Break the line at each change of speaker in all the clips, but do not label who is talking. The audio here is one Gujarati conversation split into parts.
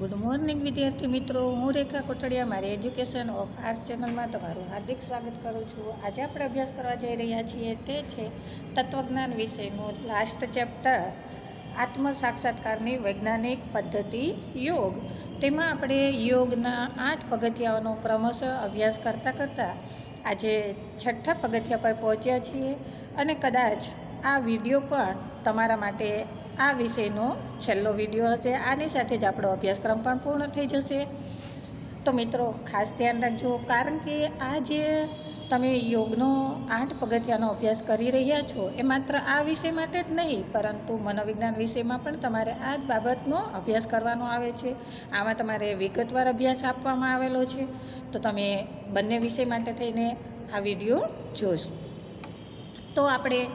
ગુડ મોર્નિંગ વિદ્યાર્થી મિત્રો. હું રેખા કોટડિયા, મારી એજ્યુકેશન ઓફ આર્ટ્સ ચેનલમાં તમારું હાર્દિક સ્વાગત કરું છું. આજે આપણે અભ્યાસ કરવા જઈ રહ્યા છીએ તે છે તત્વજ્ઞાન વિષયનું લાસ્ટ ચેપ્ટર આત્મ સાક્ષાત્કારની વૈજ્ઞાનિક પદ્ધતિ યોગ. તેમાં આપણે યોગના આઠ પગથિયાઓનો ક્રમશઃ અભ્યાસ કરતાં કરતાં આજે છઠ્ઠા પગથિયા પર પહોંચ્યા છીએ. અને કદાચ આ વીડિયો પણ તમારા માટે આ વિષયનો છેલ્લો વીડિયો હશે. આની સાથે જ આપણો અભ્યાસક્રમ પણ પૂર્ણ થઈ જશે. તો મિત્રો, ખાસ ધ્યાન રાખજો, કારણ કે આ જે તમે યોગનો આઠ પગથિયાનો અભ્યાસ કરી રહ્યા છો, એ માત્ર આ વિષય માટે જ નહીં, પરંતુ મનોવિજ્ઞાન વિષયમાં પણ તમારે આ જ બાબતનો અભ્યાસ કરવાનો આવે છે. આમાં તમારે વિગતવાર અભ્યાસ આપવામાં આવેલો છે. તો તમે બંને વિષય માટે થઈને આ વીડિયો જોશો. તો આપણે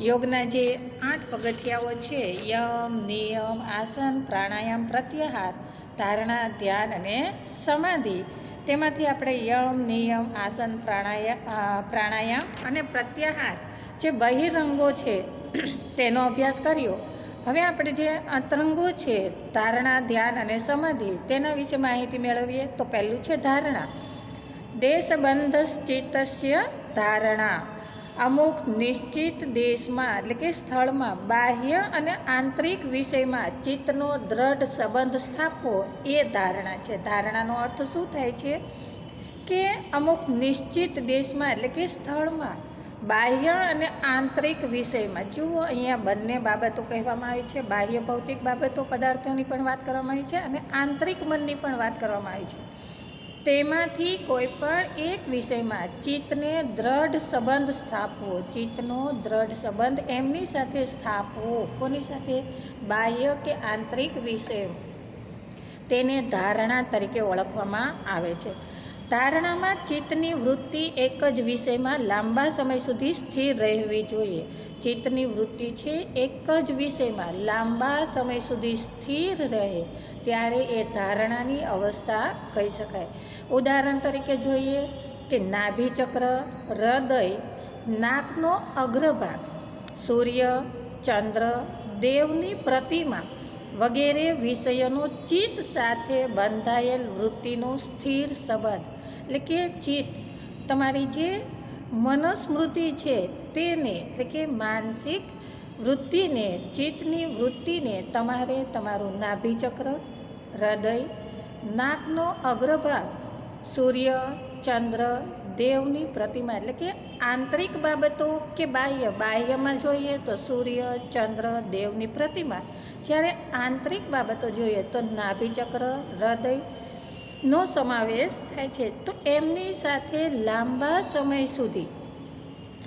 યોગના જે આઠ પગથિયાઓ છે, યમ, નિયમ, આસન, પ્રાણાયામ, પ્રત્યાહાર, ધારણા, ધ્યાન અને સમાધિ, તેમાંથી આપણે યમ, નિયમ, આસન પ્રાણાયામ પ્રાણાયામ અને પ્રત્યાહાર જે બહિરંગો છે, તેનો અભ્યાસ કર્યો. હવે આપણે જે અંતરંગો છે, ધારણા, ધ્યાન અને સમાધિ, તેના વિશે માહિતી મેળવીએ તો પહેલું છે ધારણા. દેશબંધ ચિત્તસ્ય ધારણા. અમુક નિશ્ચિત દેશમાં એટલે કે સ્થળમાં બાહ્ય અને આંતરિક વિષયમાં ચિત્તનો દ્રઢ સંબંધ સ્થાપવો એ ધારણા છે. ધારણાનો અર્થ શું થાય છે? કે અમુક નિશ્ચિત દેશમાં એટલે કે સ્થળમાં બાહ્ય અને આંતરિક વિષયમાં જુઓ, અહીંયા બંને બાબતો કહેવામાં આવી છે. બાહ્ય ભૌતિક બાબતો પદાર્થોની પણ વાત કરવામાં આવી છે અને આંતરિક મનની પણ વાત કરવામાં આવી છે. તેમાંથી કોઈ પણ એક વિષયમાં ચિત્તને દ્રઢ સંબંધ સ્થાપવો, ચિત્તનો દ્રઢ સંબંધ એમની સાથે સ્થાપવો, કોની સાથે? બાહ્ય કે આંતરિક વિષય? તેને ધારણા તરીકે ઓળખવામાં આવે છે. ધારણામાં ચિત્તની વૃત્તિ એક જ વિષયમાં લાંબા સમય સુધી સ્થિર રહેવી જોઈએ. ચિત્તની વૃત્તિ છે એક જ વિષયમાં લાંબા સમય સુધી સ્થિર રહે, ત્યારે એ ધારણાની અવસ્થા કહી શકાય. ઉદાહરણ તરીકે જોઈએ કે નાભિચક્ર હૃદય, નાકનો અગ્રભાગ, સૂર્ય, ચંદ્ર, દેવની પ્રતિમા વગેરે વિષયોનો ચિત્ત સાથે બંધાયેલ વૃત્તિનો સ્થિર સંબંધ. એટલે કે ચિત્ત તમારી જે મનસ્મૃતિ છે તેને, એટલે કે માનસિક વૃત્તિને ચિત્તની વૃત્તિને તમારે તમારું નાભિચક્ર હૃદય, નાકનો અગ્રભાગ, સૂર્ય, ચંદ્ર, દેવની પ્રતિમા, એટલે કે આંતરિક બાબતો કે બાહ્ય, બાહ્યમાં જોઈએ તો સૂર્ય, ચંદ્ર, દેવની પ્રતિમા. જ્યારે આંતરિક બાબતો જોઈએ તો નાભિચક્ર હૃદય નો સમાવેશ થાય છે. તો એમની સાથે લાંબા સમય સુધી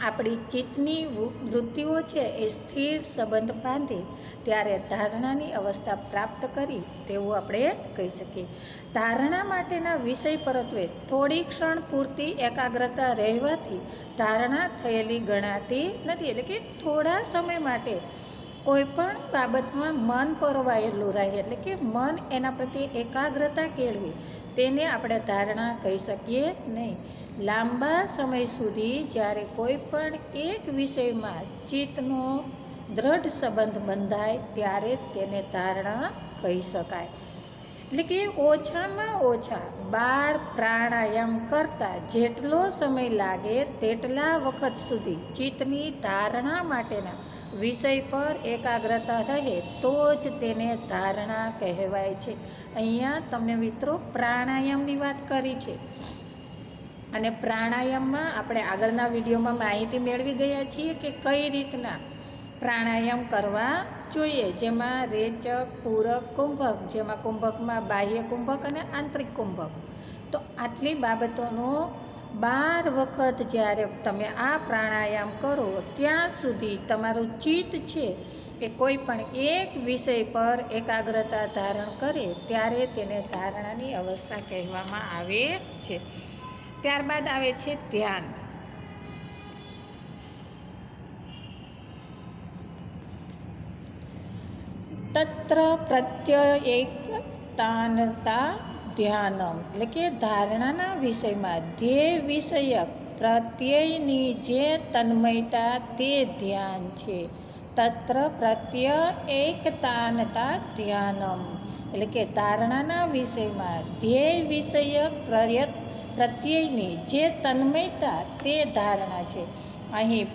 આપણી ચિત્તની વૃત્તિઓ છે એ સ્થિર સંબંધ બાંધે, ત્યારે ધારણાની અવસ્થા પ્રાપ્ત કરી તેવું આપણે કહી શકીએ. ધારણા માટેના વિષય પરત્વે થોડી ક્ષણ પૂરતી એકાગ્રતા રહેવાથી ધારણા થયેલી ગણાતી નથી. એટલે કે થોડા સમય માટે કોઈ પણ બાબતમાં મન પરવાયેલું રહે, એટલે કે મન એના પ્રત્યે એકાગ્રતા કેળવી, તેને આપણે ધારણા કહી શકીએ નહીં. લાંબા સમય સુધી જ્યારે કોઈ પણ એક વિષયમાં ચિત્તનો દ્રઢ સંબંધ બંધાય, ત્યારે તેને ધારણા કહી શકાય. એટલે કે ઓછામાં ઓછા બાર પ્રાણાયામ કરતાં જેટલો સમય લાગે તેટલા વખત સુધી ચિત્તની ધારણા માટેના વિષય પર એકાગ્રતા રહે તો જ તેને ધારણા કહેવાય છે. અહીંયા તમને મિત્રો પ્રાણાયામની વાત કરી છે. અને પ્રાણાયામમાં આપણે આગળના વિડીયોમાં માહિતી મેળવી ગયા છીએ કે કઈ રીતના પ્રાણાયામ કરવા જોઈએ, જેમાં રેચક, પૂરક, કુંભક, જેમાં કુંભકમાં બાહ્ય કુંભક અને આંતરિક કુંભક. તો આટલી બાબતોનો બાર વખત જ્યારે તમે આ પ્રાણાયામ કરો, ત્યાં સુધી તમારું ચિત્ત છે એ કોઈ પણ એક વિષય પર એકાગ્રતા ધારણ કરે, ત્યારે તેને ધારણાની અવસ્થા કહેવામાં આવે છે. ત્યારબાદ આવે છે ધ્યાન. તત્ર પ્રત્યયતાનતા ધ્યાનમ એટલે કે ધારણાના વિષયમાં ધ્યેય વિષયક પ્રત્યયની જે તન્મયતા તે ધ્યાન છે તત્ર પ્રત્ય એકતાનતા ધ્યાનમ એટલે કે ધારણાના વિષયમાં ધ્યેય વિષયક પ્રયત પ્રત્યયની જે તન્મયતા તે ધારણા છે અહીં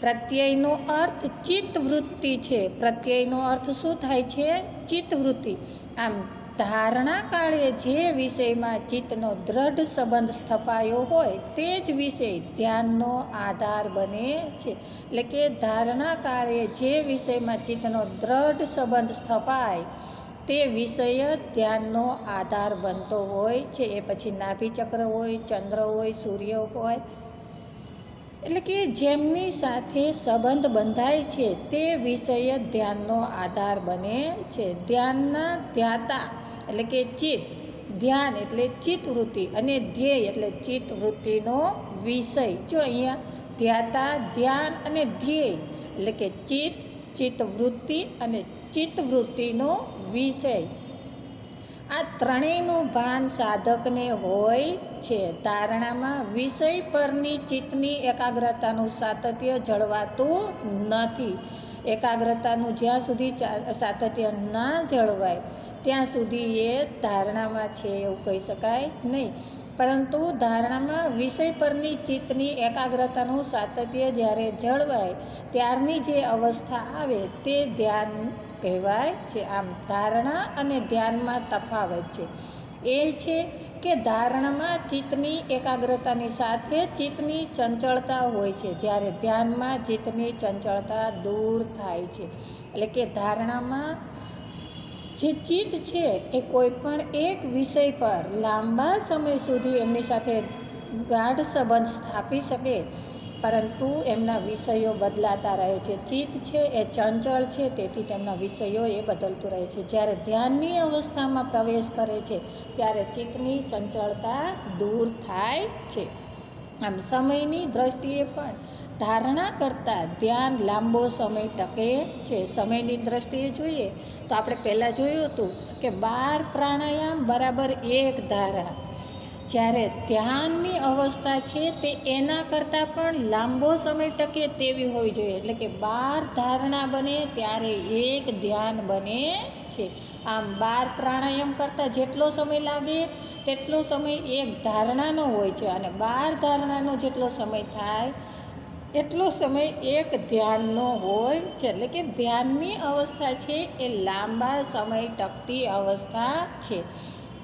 પ્રત્યયનો અર્થ ચિત્તવૃત્તિ છે. પ્રત્યયનો અર્થ શું થાય છે? ચિત્તવૃત્તિ. આમ ધારણા કાળે જે વિષયમાં ચિત્તનો દ્રઢ સંબંધ સ્થપાયો હોય, તે જ વિષય ધ્યાનનો આધાર બને છે. એટલે કે ધારણા કાળે જે વિષયમાં ચિત્તનો દ્રઢ સંબંધ સ્થપાય, તે વિષય ધ્યાનનો આધાર બનતો હોય છે. એ પછી નાભિચક્ર હોય, ચંદ્ર હોય, સૂર્ય હોય એટલે કે જેમની સાથે સંબંધ બંધાય છે, તે વિષય ધ્યાનનો આધાર બને છે. ધ્યાનના ધ્યાતા એટલે કે ચિત્ત, ધ્યાન એટલે ચિત્તવૃત્તિ અને ધ્યેય એટલે ચિત્તવૃત્તિનો વિષય. જો અહીંયા ધ્યાતા, ધ્યાન અને ધ્યેય એટલે કે ચિત્ત, ચિત્તવૃત્તિ અને ચિત્તવૃત્તિનો વિષય. આ ત્રણેયનું ભાન સાધકને હોય છે. ધારણામાં વિષય પરની ચિત્તની એકાગ્રતાનું સાતત્ય જળવાતું નથી. એકાગ્રતાનું જ્યાં સુધી સાતત્ય ના જળવાય, ત્યાં સુધી એ ધારણામાં છે એવું કહી શકાય નહીં. પરંતુ ધારણામાં વિષય પરની ચિત્તની એકાગ્રતાનું સાતત્ય જ્યારે જળવાય, ત્યારની જે અવસ્થા આવે તે ધ્યાન કહેવાય છે. આમ ધારણા અને ધ્યાનમાં તફાવત છે. એ છે કે ધારણામાં ચિત્તની એકાગ્રતાની સાથે ચિત્તની ચંચળતા હોય છે. જ્યારે ધ્યાનમાં ચિત્તની ચંચળતા દૂર થાય છે. એટલે કે ધારણામાં જે ચિત્ત છે એ કોઈ પણ એક વિષય પર લાંબા સમય સુધી એમની સાથે ગાઢ સંબંધ સ્થાપી શકે. પરંતુ એમના વિષયો બદલાતા રહે છે. ચિત્ત છે, એ ચંચળ છે, તેથી તેમના વિષયો એ બદલતું રહે છે. જ્યારે ધ્યાનની અવસ્થામાં પ્રવેશ કરે છે, ત્યારે ચિત્તની ચંચળતા દૂર થાય છે. આમ સમયની દ્રષ્ટિએ પણ ધારણા કરતાં ધ્યાન લાંબો સમય ટકે છે. સમયની દ્રષ્ટિએ જોઈએ તો આપણે પહેલાં જોયું હતું કે બાર પ્રાણાયામ બરાબર એક ધારણા. જ્યારે ધ્યાનની અવસ્થા છે તે એના કરતાં પણ લાંબો સમય ટકે તેવી હોવી જોઈએ એટલે કે બાર ધારણા બને ત્યારે એક ધ્યાન બને છે. આમ બાર પ્રાણાયામ કરતાં જેટલો સમય લાગે તેટલો સમય એક ધારણાનો હોય છે અને બાર ધારણાનો જેટલો સમય થાય એટલો સમય એક ધ્યાનનો હોય છે. એટલે કે ધ્યાનની અવસ્થા છે એ લાંબા સમય ટકતી અવસ્થા છે.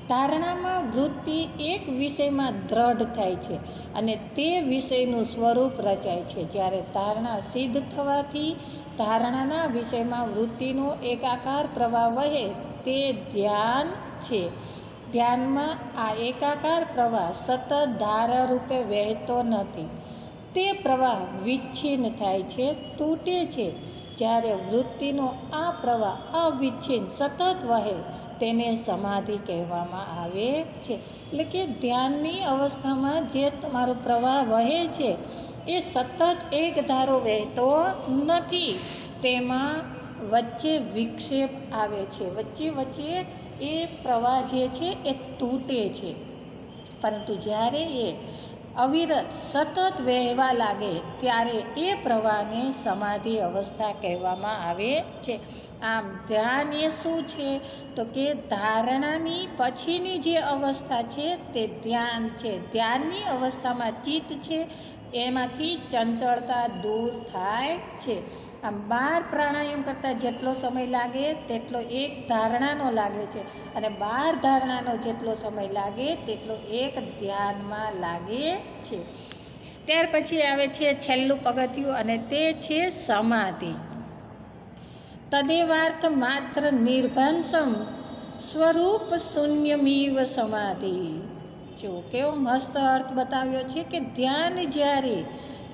ધારણામાં વૃત્તિ એક વિષયમાં દ્રઢ થાય છે અને તે વિષયનું સ્વરૂપ રચાય છે. જ્યારે ધારણા સિદ્ધ થવાથી ધારણાના વિષયમાં વૃત્તિનો એકાકાર પ્રવાહ વહે તે ધ્યાન છે. ધ્યાનમાં આ એકાકાર પ્રવાહ સતત ધારા રૂપે વહેતો નથી. તે પ્રવાહ વિચ્છિન્ન થાય છે, તૂટે છે. જ્યારે વૃત્તિનો આ પ્રવાહ અવિચ્છિન્ન સતત વહે તેને સમાધિ કહેવામાં આવે છે. એટલે કે ધ્યાનની અવસ્થામાં જે તમારો પ્રવાહ વહે છે, એ સતત એક ધારો વહેતો નથી. તેમાં વચ્ચે વિક્ષેપ આવે છે. વચ્ચે વચ્ચે એ પ્રવાહ જે છે, એ તૂટે છે. પરંતુ જ્યારે એ અવિરત સતત વહેવા લાગે, ત્યારે એ પ્રવાહને સમાધિ અવસ્થા કહેવામાં આવે છે. આમ ધ્યાન એ શું છે? તો કે ધારણાની પછીની જે અવસ્થા છે તે ધ્યાન છે. ધ્યાનની અવસ્થામાં ચિત્ત છે, એમાંથી ચંચળતા દૂર થાય છે. આમ બાર પ્રાણાયામ કરતાં જેટલો સમય લાગે, તેટલો એક ધારણાનો લાગે છે. અને બાર ધારણાનો જેટલો સમય લાગે, તેટલો એક ધ્યાનમાં લાગે છે. ત્યાર પછી આવે છે છેલ્લું પગથિયું અને તે છે સમાધિ. તદેવાર્થ માત્ર નિર્ભંસમ સ્વરૂપ શૂન્યમીવ સમાધિ જો કેવો મસ્ત અર્થ બતાવ્યો છે કે ધ્યાન જ્યારે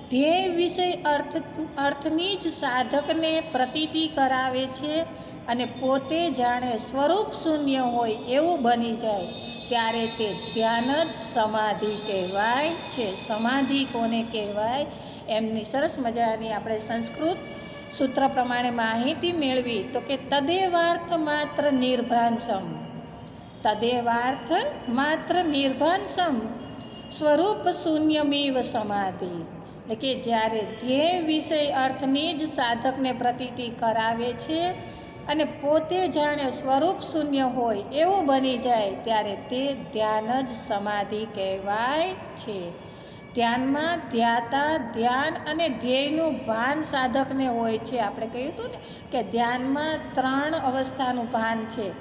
ધ્યેય વિષય અર્થ અર્થની જ સાધકને પ્રતીતિ કરાવે છે અને પોતે જાણે સ્વરૂપ શૂન્ય હોય એવું બની જાય ત્યારે તે ધ્યાન જ સમાધિ કહેવાય છે સમાધિ કોને કહેવાય એમની સરસ મજાની આપણે સંસ્કૃત સૂત્ર પ્રમાણે માહિતી મેળવી તો કે તદેવાર્થ માત્ર નિર્ભ્રાંસમ. તદેવાર્થ માત્ર નિર્ભ્રાંસમ. સ્વરૂપ શૂન્યમેવ સમાધિ. એટલે કે જ્યારે ધ્યેય વિષય અર્થની જ સાધકને પ્રતીતિ કરાવે છે અને પોતે જાણે સ્વરૂપ શૂન્ય હોય એવું બની જાય, ત્યારે તે ધ્યાન જ સમાધિ કહેવાય છે. ધ્યાનમાં ધ્યાતા, ધ્યાન અને ધ્યેયનું ભાન સાધકને હોય છે. આપણે કહ્યું હતું ને કે ધ્યાનમાં ત્રણ અવસ્થાનું ભાન છે.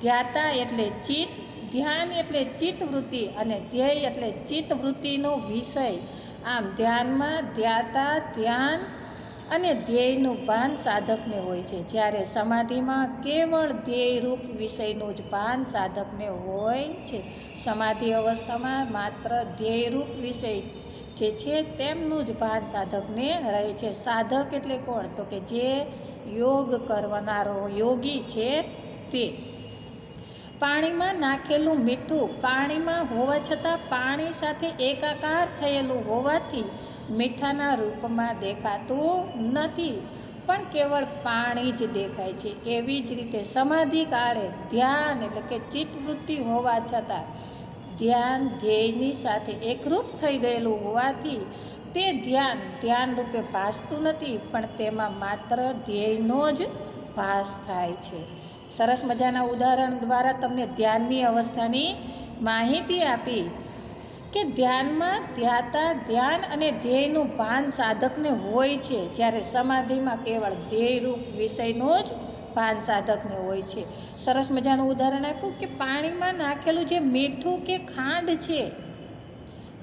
ધ્યાતા એટલે ચિત્ત, ધ્યાન એટલે ચિત્તવૃત્તિ અને ધ્યેય એટલે ચિત્તવૃત્તિનો વિષય. આમ ધ્યાનમાં ધ્યાતા, ધ્યાન અને ધ્યેયનું ભાન સાધકને હોય છે. જ્યારે સમાધિમાં કેવળ ધ્યેયરૂપ વિષયનું જ ભાન સાધકને હોય છે. સમાધિ અવસ્થામાં માત્ર ધ્યેયરૂપ વિષય જે છે તેમનું જ ભાન સાધકને રહે છે. સાધક એટલે કોણ? તો કે જે યોગ કરનારો યોગી છે તે. પાણીમાં નાખેલું મીઠું પાણીમાં હોવા છતાં પાણી સાથે એકાકાર થયેલું હોવાથી મીઠાના રૂપમાં દેખાતું નથી, પણ કેવળ પાણી જ દેખાય છે. એવી જ રીતે સમાધિ કાળે ધ્યાન એટલે કે ચિત્તવૃત્તિ હોવા છતાં ધ્યાન ધ્યેયની સાથે એકરૂપ થઈ ગયેલું હોવાથી તે ધ્યાન ધ્યાન રૂપે ભાસતું નથી, પણ તેમાં માત્ર ધ્યેયનો જ ભાસ થાય છે. સરસ મજાના ઉદાહરણ દ્વારા તમને ધ્યાનની અવસ્થાની માહિતી આપી કે ધ્યાનમાં ધ્યાતા ધ્યાન અને ધ્યેયનું ભાન સાધકને હોય છે, જ્યારે સમાધિમાં કેવળ ધ્યેયરૂપ વિષયનો જ ભાન સાધકને હોય છે. સરસ મજાનું ઉદાહરણ આપ્યું કે પાણીમાં નાખેલું જે મીઠું કે ખાંડ છે,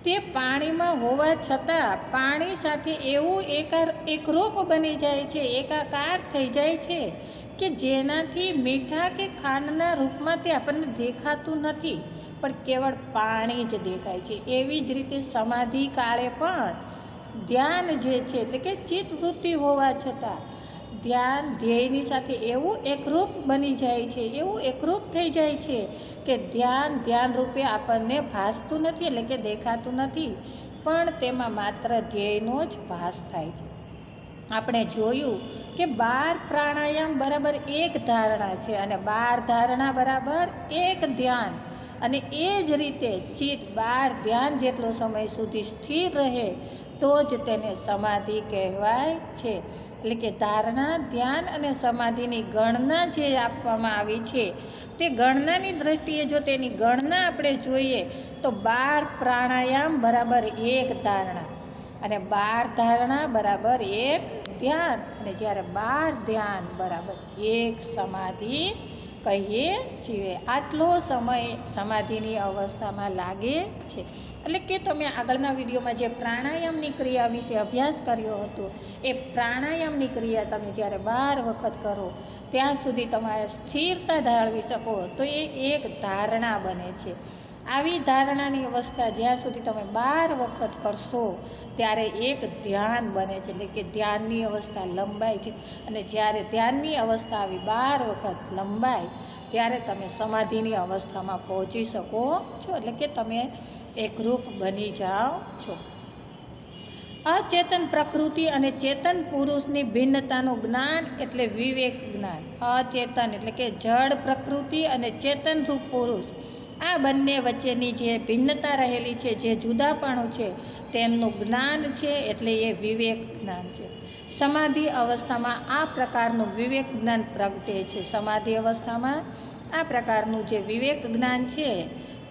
તે પાણીમાં હોવા છતાં પાણી સાથે એવું એકાર એકરૂપ બની જાય છે, એકાકાર થઈ જાય છે કે જેનાથી મીઠા કે ખાંડના રૂપમાં તે આપણને દેખાતું નથી. પણ કેવળ પાણી જ દેખાય છે. એવી જ રીતે સમાધિ કાળે પણ ધ્યાન જે છે, એટલે કે ચિત્તવૃત્તિ હોવા છતાં, ધ્યાન ધ્યેયની સાથે એવું એકરૂપ બની જાય છે, એવું એકરૂપ થઈ જાય છે કે ધ્યાન ધ્યાન રૂપે આપણને ભાસતું નથી, એટલે કે દેખાતું નથી, પણ તેમાં માત્ર ધ્યેયનો જ ભાસ થાય છે. આપણે જોયું કે બાર પ્રાણાયામ બરાબર એક ધારણા છે અને બાર ધારણા બરાબર એક ધ્યાન. અને એ જ રીતે ચિત્ત બાર ધ્યાન જેટલો સમય સુધી સ્થિર રહે, તો જ તેને સમાધિ કહેવાય છે. એટલે કે ધારણા, ધ્યાન અને સમાધિની ગણના જે આપવામાં આવી છે, તે ગણનાની દ્રષ્ટિએ જો તેની ગણના આપણે જોઈએ, તો બાર પ્રાણાયામ બરાબર એક ધારણા અને બાર ધારણા બરાબર એક ધ્યાન અને જ્યારે બાર ધ્યાન બરાબર એક સમાધિ કહીએ છીએ. આટલો સમય સમાધિની અવસ્થામાં લાગે છે. એટલે કે તમે આગળના વિડીયોમાં જે પ્રાણાયામની ક્રિયા વિશે અભ્યાસ કર્યો હતો, એ પ્રાણાયામની ક્રિયા તમે જ્યારે બાર વખત કરો, ત્યાં સુધી તમારે સ્થિરતા ધાળવી શકો તો એ એક ધારણા બને છે. આવી ધારણાની અવસ્થા જ્યાં સુધી તમે બાર વખત કરશો, ત્યારે એક ધ્યાન બને છે. એટલે કે ધ્યાનની અવસ્થા લંબાય છે. અને જ્યારે ધ્યાનની અવસ્થા આવી બાર વખત લંબાય, ત્યારે તમે સમાધિની અવસ્થામાં પહોંચી શકો છો. એટલે કે તમે એકરૂપ બની જાઓ છો. અચેતન પ્રકૃતિ અને ચેતન પુરુષની ભિન્નતાનું જ્ઞાન એટલે વિવેક જ્ઞાન. અચેતન એટલે કે જળ પ્રકૃતિ અને ચેતન રૂપ પુરુષ. આ બંને વચ્ચેની જે ભિન્નતા રહેલી છે, જે જુદાપણું છે, તેમનું જ્ઞાન છે એટલે એ વિવેક જ્ઞાન છે. સમાધિ અવસ્થામાં આ પ્રકારનું વિવેક જ્ઞાન પ્રગટે છે. સમાધિ અવસ્થામાં આ પ્રકારનું જે વિવેક જ્ઞાન છે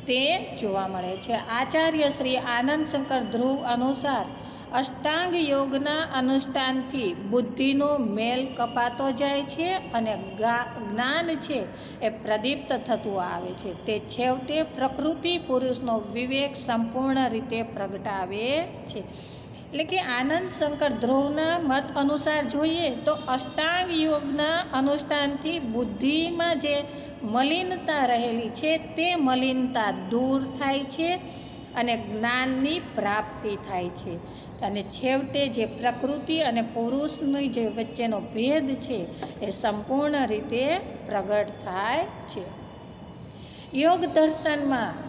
તે જોવા મળે છે. આચાર્ય શ્રી આનંદ શંકર ધ્રુવ અનુસાર અષ્ટાંગ યોગના અનુષ્ઠાનથી બુદ્ધિનો મેલ કપાતો જાય છે અને જ્ઞાન છે એ પ્રદીપ્ત થતું આવે છે. તે છેવટે પ્રકૃતિ પુરુષનો વિવેક સંપૂર્ણ રીતે પ્રગટાવે છે. એટલે કે આનંદ શંકર ધ્રુવના મત અનુસાર જોઈએ તો અષ્ટાંગ યોગના અનુષ્ઠાનથી બુદ્ધિમાં જે મલિનતા રહેલી છે તે મલિનતા દૂર થાય છે. અને જ્ઞાનની પ્રાપ્તિ થાય છે. અને છેવટે જે પ્રકૃતિ અને પુરુષની જે વચ્ચેનો ભેદ છે, એ સંપૂર્ણ રીતે પ્રગટ થાય છે. યોગ દર્શનમાં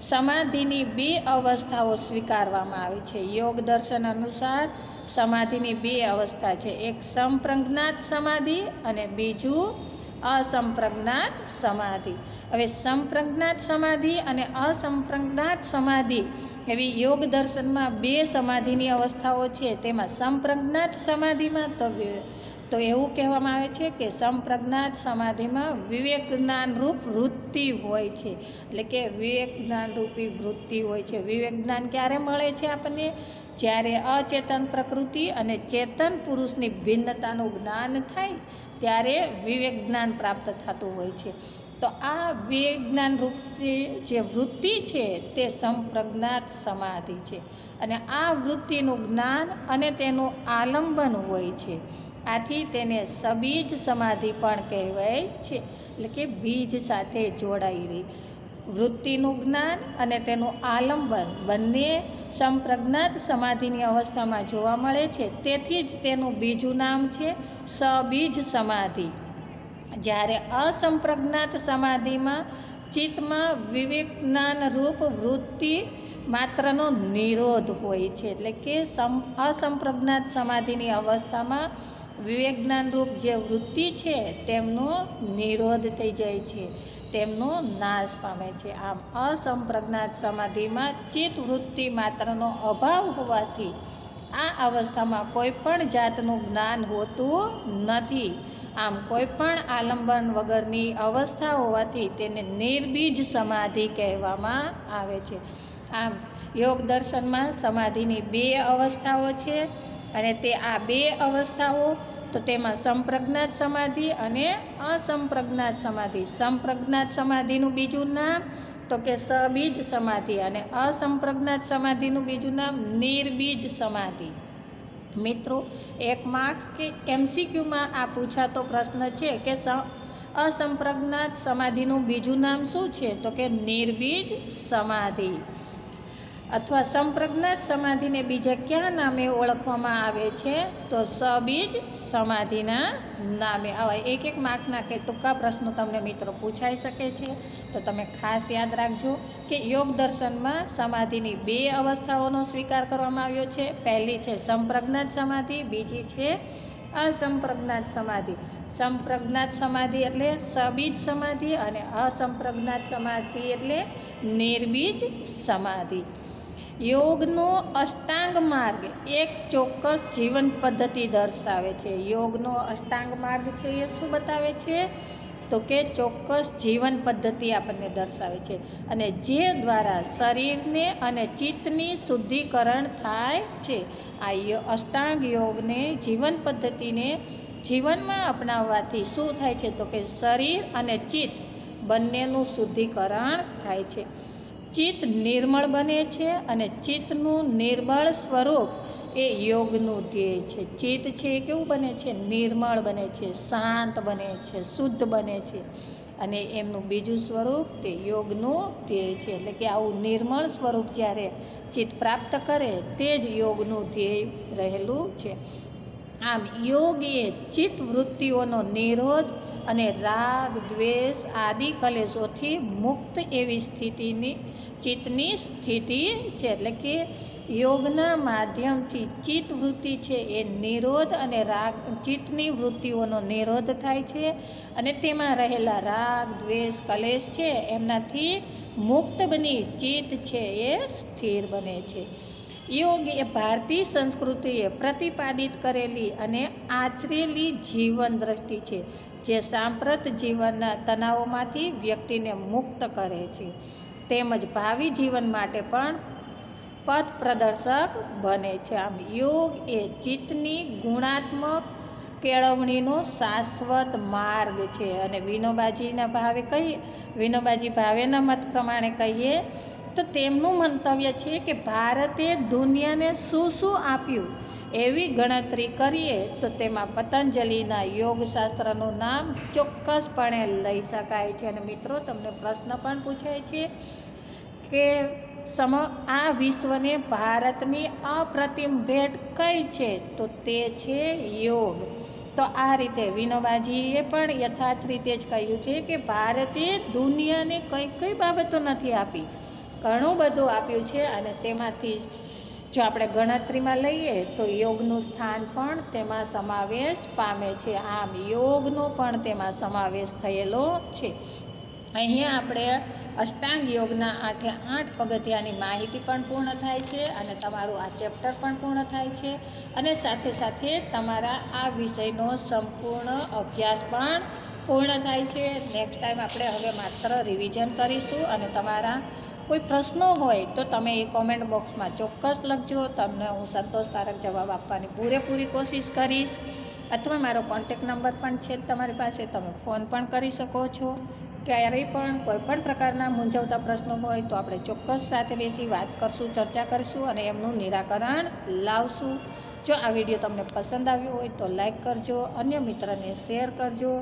સમાધિની બે અવસ્થાઓ સ્વીકારવામાં આવી છે. યોગ દર્શન અનુસાર સમાધિની બે અવસ્થા છે. એક સંપ્રજ્ઞાત સમાધિ અને બીજું અસંપ્રજ્ઞાત સમાધિ. હવે સંપ્રજ્ઞાત સમાધિ અને અસંપ્રજ્ઞાત સમાધિ, એવી યોગ દર્શનમાં બે સમાધિની અવસ્થાઓ છે. તેમાં સંપ્રજ્ઞાત સમાધિમાં તો તો એવું કહેવામાં આવે છે કે સંપ્રજ્ઞાત સમાધિમાં વિવેક જ્ઞાનરૂપ વૃત્તિ હોય છે. એટલે કે વિવેક જ્ઞાનરૂપી વૃત્તિ હોય છે. વિવેક જ્ઞાન ક્યારે મળે છે આપણને? જ્યારે અચેતન પ્રકૃતિ અને ચેતન પુરુષની ભિન્નતાનું જ્ઞાન થાય, ત્યારે વિવેક જ્ઞાન પ્રાપ્ત થતું હોય છે. તો આ વિવેક જ્ઞાન રૂપી જે વૃત્તિ છે, તે સંપ્રજ્ઞાત સમાધિ છે. અને આ વૃત્તિનું જ્ઞાન અને તેનું આલંબન હોય છે. આથી તેને સબીજ સમાધિ પણ કહેવાય છે. એટલે કે બીજ સાથે જોડાયેલી વૃત્તિનું જ્ઞાન અને તેનું આલંબન બંને સંપ્રજ્ઞાત સમાધિની અવસ્થામાં જોવા મળે છે. તેથી જ તેનું બીજું નામ છે સબીજ સમાધિ. જ્યારે અસંપ્રજ્ઞાત સમાધિમાં ચિત્તમાં વિવેક જ્ઞાનરૂપ વૃત્તિ માત્રનો નિરોધ હોય છે. એટલે કે સમ અસંપ્રજ્ઞાત સમાધિની અવસ્થામાં વિવેક જ્ઞાન જે વૃત્તિ છે, તેમનો નિરોધ થઈ જાય છે, તેમનો નાશ પામે છે. આમ અસંપ્રજ્ઞાત સમાધિમાં ચિત્ત વૃત્તિ માત્રનો અભાવ હોવાથી આ અવસ્થામાં કોઈ પણ જાતનું જ્ઞાન હોતું નથી. આમ કોઈ પણ આલંબન વગરની અવસ્થા હોવાથી તેને નિર્બીજ સમાધિ કહેવામાં આવે છે. આમ યોગ દર્શનમાં સમાધિની બે અવસ્થાઓ છે. અને તે આ બે અવસ્થાઓ, તો તેમાં સંપ્રજ્ઞાત સમાધિ અને અસંપ્રજ્ઞાત સમાધિ. સંપ્રજ્ઞાત સમાધિનું બીજું નામ, તો કે સબીજ સમાધિ અને અસંપ્રજ્ઞાત સમાધિનું બીજું નામ, નિર્બીજ સમાધિ. મિત્રો, એક માર્ક્સ કે એમસીક્યુમાં આ પૂછાતો પ્રશ્ન છે કે અસંપ્રજ્ઞાત સમાધિનું બીજું નામ શું છે? તો કે નિર્બીજ સમાધિ. અથવા સંપ્રજ્ઞાત સમાધિને બીજા કયા નામે ઓળખવામાં આવે છે? તો સબીજ સમાધિના નામે. આવા એક એક માર્કના કે ટૂંકા પ્રશ્નો તમને મિત્રો પૂછાઈ શકે છે. તો તમે ખાસ યાદ રાખજો કે યોગ દર્શનમાં સમાધિની બે અવસ્થાઓનો સ્વીકાર કરવામાં આવ્યો છે. પહેલી છે સંપ્રજ્ઞાત સમાધિ, બીજી છે અસંપ્રજ્ઞાત સમાધિ. સંપ્રજ્ઞાત સમાધિ એટલે સબીજ સમાધિ અને અસંપ્રજ્ઞાત સમાધિ એટલે નિર્બીજ સમાધિ. યોગનો અષ્ટાંગ માર્ગ એક ચોક્કસ જીવન પદ્ધતિ દર્શાવે છે. યોગનો અષ્ટાંગ માર્ગ છે એ શું બતાવે છે? તો કે ચોક્કસ જીવન પદ્ધતિ આપણને દર્શાવે છે. અને જે દ્વારા શરીરને અને ચિત્તની શુદ્ધિકરણ થાય છે, આ અષ્ટાંગ યોગને જીવન પદ્ધતિને જીવનમાં અપનાવવાથી શું થાય છે? તો કે શરીર અને ચિત્ત બંનેનું શુદ્ધિકરણ થાય છે. ચિત્ત નિર્મળ બને છે અને ચિત્તનું નિર્મળ સ્વરૂપ એ યોગનું ધ્યેય છે. ચિત્ત છે એ કેવું બને છે? નિર્મળ બને છે, શાંત બને છે, શુદ્ધ બને છે. અને એમનું બીજું સ્વરૂપ તે યોગનું ધ્યેય છે. એટલે કે આવું નિર્મળ સ્વરૂપ જ્યારે ચિત્ત પ્રાપ્ત કરે, તે જ યોગનું ધ્યેય રહેલું છે. આમ યોગ એ ચિત્ત વૃત્તિઓનો નિરોધ અને રાગ, દ્વેષ આદિ કલેશોથી મુક્ત એવી સ્થિતિની, ચિત્તની સ્થિતિ છે. એટલે કે યોગના માધ્યમથી ચિત્ત વૃત્તિ છે એ નિરોધ અને રાગ, ચિત્તની વૃત્તિઓનો નિરોધ થાય છે. અને તેમાં રહેલા રાગ, દ્વેષ, કલેશ છે, એમનાથી મુક્ત બની ચિત્ત છે એ સ્થિર બને છે. યોગ એ ભારતીય સંસ્કૃતિએ પ્રતિપાદિત કરેલી અને આચરેલી જીવન દ્રષ્ટિ છે, જે સાંપ્રત જીવનના તણાવોમાંથી વ્યક્તિને મુક્ત કરે છે. તેમજ ભાવિ જીવન માટે પણ પથ પ્રદર્શક બને છે. આમ યોગ એ ચિત્તની ગુણાત્મક કેળવણીનો શાશ્વત માર્ગ છે. અને વિનોબાજીના ભાવે કહીએ, વિનોબાજી ભાવેના મત પ્રમાણે કહીએ તો તેમનું મંતવ્ય છે કે ભારતે દુનિયાને શું શું આપ્યું એવી ગણતરી કરીએ તો તેમાં પતંજલિના યોગશાસ્ત્રનું નામ ચોક્કસપણે લઈ શકાય છે. અને મિત્રો, તમને પ્રશ્ન પણ પૂછાય છે કે સમ, આ વિશ્વને ભારતની અપ્રતિમ ભેટ કઈ છે? તો તે છે યોગ. તો આ રીતે વિનોબાજીએ પણ યથાર્થ રીતે જ કહ્યું છે કે ભારતે દુનિયાને કઈ કઈ બાબતો નથી આપી. ઘણું બધું આપ્યું છે અને તેમાંથી જો આપણે ગણતરીમાં લઈએ તો યોગનું સ્થાન પણ તેમાં સમાવેશ પામે છે. આમ યોગનો પણ તેમાં સમાવેશ થયેલો છે. અહીંયા આપણે અષ્ટાંગ યોગના આઠે આઠ પગથિયાની માહિતી પણ પૂર્ણ થાય છે અને તમારું આ ચેપ્ટર પણ પૂર્ણ થાય છે અને સાથે સાથે તમારા આ વિષયનો સંપૂર્ણ અભ્યાસ પણ પૂર્ણ થાય છે. નેક્સ્ટ ટાઈમ આપણે હવે માત્ર રિવિઝન કરીશું અને તમારા કોઈ પ્રશ્નો હોય તો તમે એ કોમેન્ટ બોક્સમાં ચોક્કસ લખજો. તમને હું સંતોષકારક જવાબ આપવાની પૂરેપૂરી કોશિશ કરીશ. અથવા મારો કોન્ટેક નંબર પણ છે તમારી પાસે, તમે ફોન પણ કરી શકો છો. ક્યારેય પણ કોઈ પણ પ્રકારના મૂંઝવતા પ્રશ્નો હોય તો આપણે ચોક્કસ સાથે બેસી વાત કરશું, ચર્ચા કરીશું અને એમનું નિરાકરણ લાવશું. જો આ વીડિયો તમને પસંદ આવ્યો હોય તો લાઈક કરજો, અન્ય મિત્રને શેર કરજો.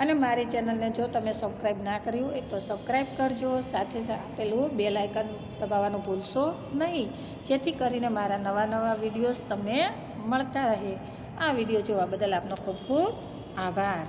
અને મારી ચેનલને જો તમે સબસ્ક્રાઈબ ના કર્યું હોય તો સબસ્ક્રાઈબ કરજો. સાથે આપેલું બે લાઇકન દબાવવાનું ભૂલશો નહીં. જેથી કરીને મારા નવા નવા વિડીયોઝ તમને મળતા રહે. આ વીડિયો જોવા બદલ આપનો ખૂબ ખૂબ આભાર.